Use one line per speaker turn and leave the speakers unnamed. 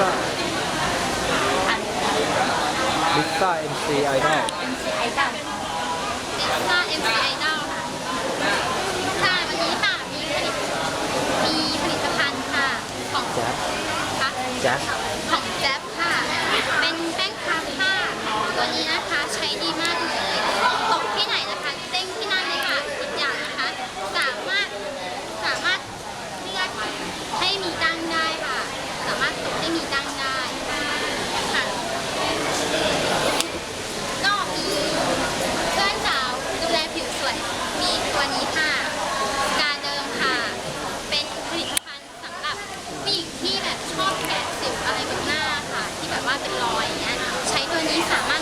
ซ่าลิซ่า MC Idol
ไอดอลลิ
ซ่า MC ไอดอลค่ะค่วันนี้ค่ะมีผลิตมีผลิตภัณฑ์ค่ะของแจ๊บค่ะแจ๊บของแจ๊บค่ะ เป็นแป้งพับค่ะตัวนี้นะคะใช้ดีมากเลยตกที่ไหนนะคะเต้งที่นั่นเลยค่ะทุกอย่างนะคะ สามารถสามารถเลือกให้มีได้ แบบชอบแกะสิวอะไรบนหน้าค่ะ ที่แบบว่าเป็นรอยอย่างเงี้ยใช้ตัวนี้สามารถ